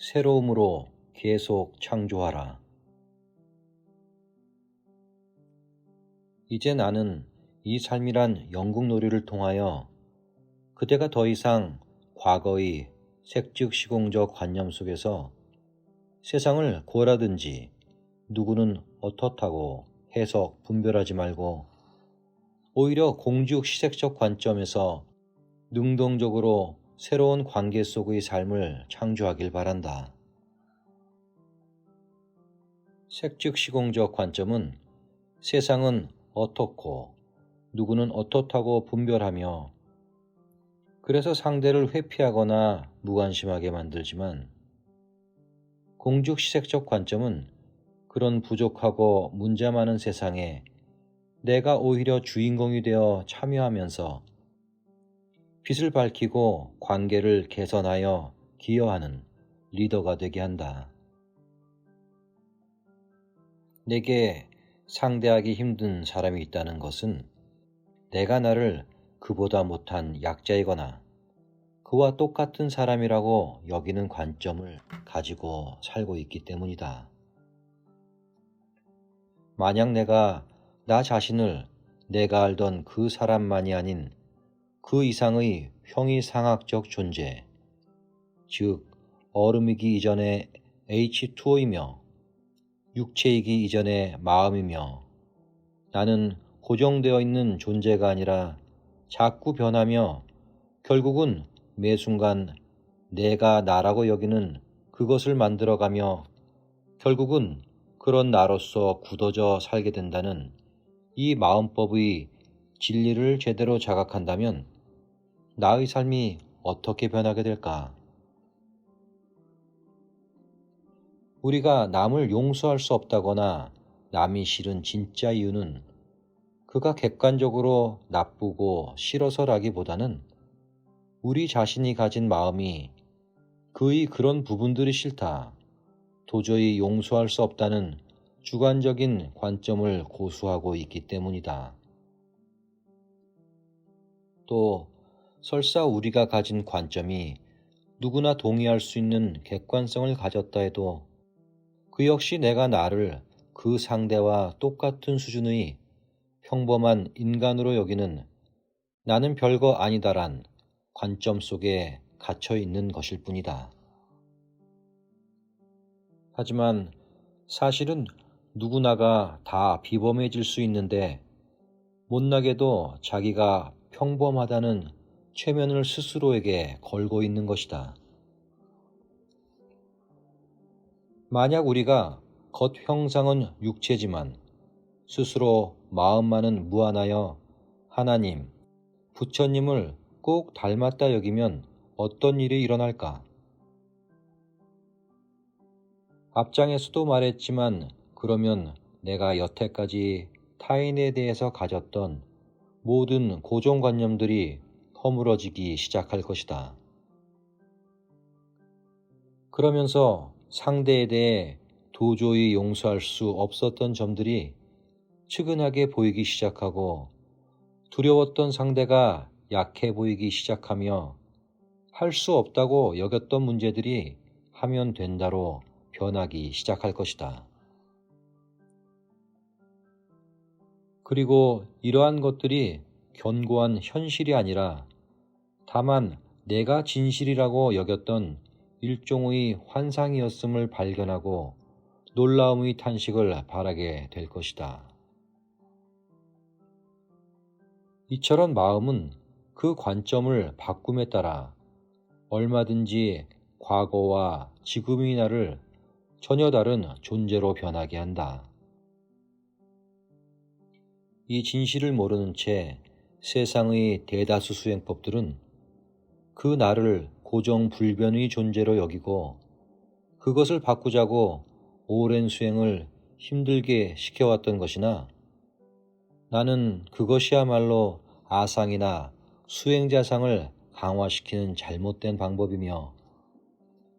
새로움으로 계속 창조하라. 이제 나는 이 삶이란 영국놀이를 통하여 그대가 더 이상 과거의 색즉 시공적 관념 속에서 세상을 고라든지 누구는 어떻다고 해석 분별하지 말고 오히려 공juk 시색적 관점에서 능동적으로 새로운 관계 속의 삶을 창조하길 바란다. 색즉 시공적 관점은 세상은 어떻고 누구는 어떻다고 분별하며 그래서 상대를 회피하거나 무관심하게 만들지만 공juk 시색적 관점은 그런 부족하고 문제 많은 세상에 내가 오히려 주인공이 되어 참여하면서 빛을 밝히고 관계를 개선하여 기여하는 리더가 되게 한다. 내게 상대하기 힘든 사람이 있다는 것은 내가 나를 그보다 못한 약자이거나 그와 똑같은 사람이라고 여기는 관점을 가지고 살고 있기 때문이다. 만약 내가 나 자신을 내가 알던 그 사람만이 아닌 그 이상의 형이상학적 존재, 즉 얼음이기 이전의 H2O이며 육체이기 이전의 마음이며 나는 고정되어 있는 존재가 아니라 자꾸 변하며 결국은 매 순간 내가 나라고 여기는 그것을 만들어가며 결국은 그런 나로서 굳어져 살게 된다는 이 마음법의 진리를 제대로 자각한다면 나의 삶이 어떻게 변하게 될까? 우리가 남을 용서할 수 없다거나 남이 싫은 진짜 이유는 그가 객관적으로 나쁘고 싫어서라기보다는 우리 자신이 가진 마음이 그의 그런 부분들이 싫다. 도저히 용서할 수 없다는 주관적인 관점을 고수하고 있기 때문이다. 또 설사 우리가 가진 관점이 누구나 동의할 수 있는 객관성을 가졌다 해도 그 역시 내가 나를 그 상대와 똑같은 수준의 평범한 인간으로 여기는 나는 별거 아니다란 관점 속에 갇혀 있는 것일 뿐이다. 하지만 사실은 누구나가 다 비범해질 수 있는데 못나게도 자기가 평범하다는 최면을 스스로에게 걸고 있는 것이다. 만약 우리가 겉 형상은 육체지만 스스로 마음만은 무한하여 하나님, 부처님을 꼭 닮았다 여기면 어떤 일이 일어날까? 앞장에서도 말했지만 그러면 내가 여태까지 타인에 대해서 가졌던 모든 고정관념들이 허물어지기 시작할 것이다. 그러면서 상대에 대해 도저히 용서할 수 없었던 점들이 측은하게 보이기 시작하고 두려웠던 상대가 약해 보이기 시작하며 할 수 없다고 여겼던 문제들이 하면 된다로 변하기 시작할 것이다. 그리고 이러한 것들이 견고한 현실이 아니라 다만 내가 진실이라고 여겼던 일종의 환상이었음을 발견하고 놀라움의 탄식을 바라게 될 것이다. 이처럼 마음은 그 관점을 바꿈에 따라 얼마든지 과거와 지금의 나를 전혀 다른 존재로 변하게 한다. 이 진실을 모르는 채 세상의 대다수 수행법들은 그 나를 고정불변의 존재로 여기고 그것을 바꾸자고 오랜 수행을 힘들게 시켜왔던 것이나 나는 그것이야말로 아상이나 수행자상을 강화시키는 잘못된 방법이며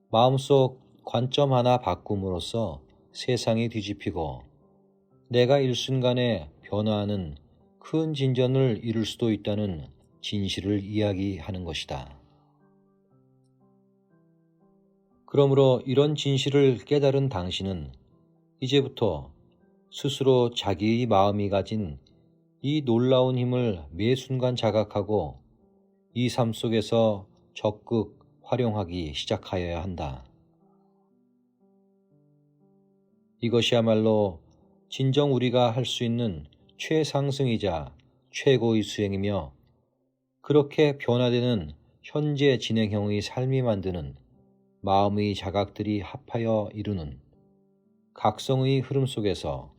마음속 관점 하나 바꿈으로써 세상이 뒤집히고 내가 일순간에 변화하는 큰 진전을 이룰 수도 있다는 진실을 이야기하는 것이다. 그러므로 이런 진실을 깨달은 당신은 이제부터 스스로 자기의 마음이 가진 이 놀라운 힘을 매 순간 자각하고 이 삶 속에서 적극 활용하기 시작하여야 한다. 이것이야말로 진정 우리가 할 수 있는 최상승이자 최고의 수행이며 그렇게 변화되는 현재 진행형의 삶이 만드는 마음의 자각들이 합하여 이루는 각성의 흐름 속에서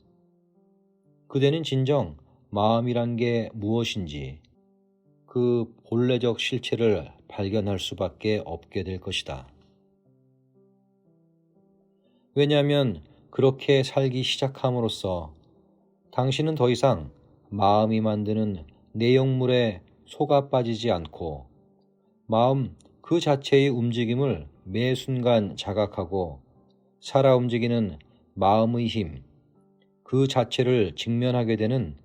그대는 진정 마음이란 게 무엇인지 그 본래적 실체를 발견할 수밖에 없게 될 것이다. 왜냐하면 그렇게 살기 시작함으로써 당신은 더 이상 마음이 만드는 내용물에 속아 빠지지 않고 마음 그 자체의 움직임을 매 순간 자각하고 살아 움직이는 마음의 힘, 그 자체를 직면하게 되는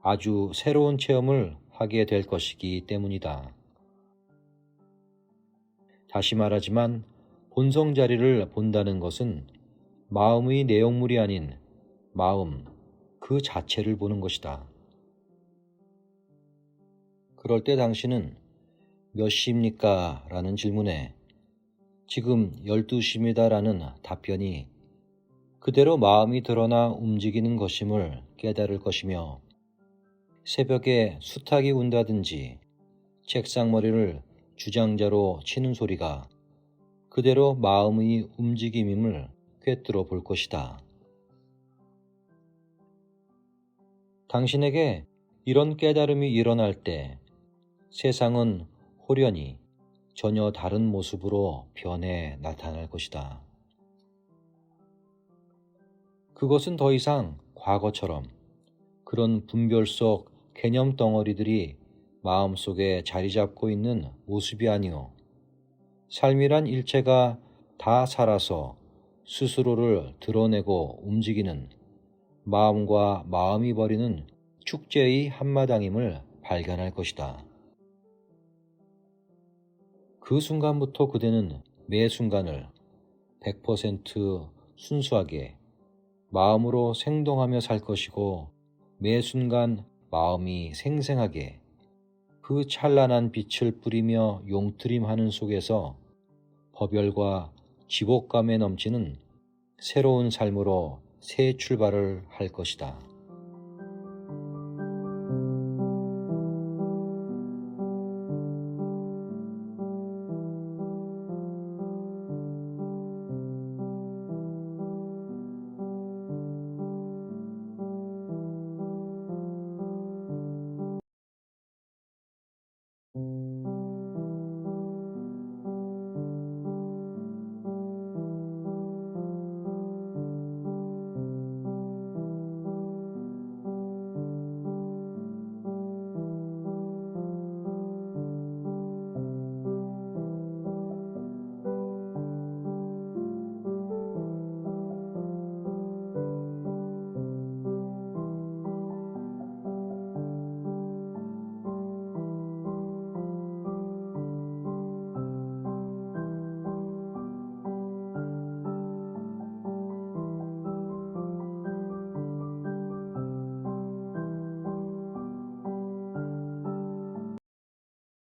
아주 새로운 체험을 하게 될 것이기 때문이다. 다시 말하지만 본성 자리를 본다는 것은 마음의 내용물이 아닌 마음 그 자체를 보는 것이다. 그럴 때 당신은 몇 시입니까? 라는 질문에 지금 12시입니다. 라는 답변이 그대로 마음이 드러나 움직이는 것임을 깨달을 것이며 새벽에 수탉이 운다든지 책상머리를 주장자로 치는 소리가 그대로 마음의 움직임임을 꿰뚫어 볼 것이다. 당신에게 이런 깨달음이 일어날 때 세상은 호련히 전혀 다른 모습으로 변해 나타날 것이다. 그것은 더 이상 과거처럼 그런 분별 속 개념 덩어리들이 마음속에 자리 잡고 있는 모습이 아니오. 삶이란 일체가 다 살아서 스스로를 드러내고 움직이는 마음과 마음이 벌이는 축제의 한마당임을 발견할 것이다. 그 순간부터 그대는 매 순간을 100% 순수하게 마음으로 생동하며 살 것이고 매 순간 마음이 생생하게 그 찬란한 빛을 뿌리며 용트림하는 속에서 법열과 지복감에 넘치는 새로운 삶으로 새 출발을 할 것이다.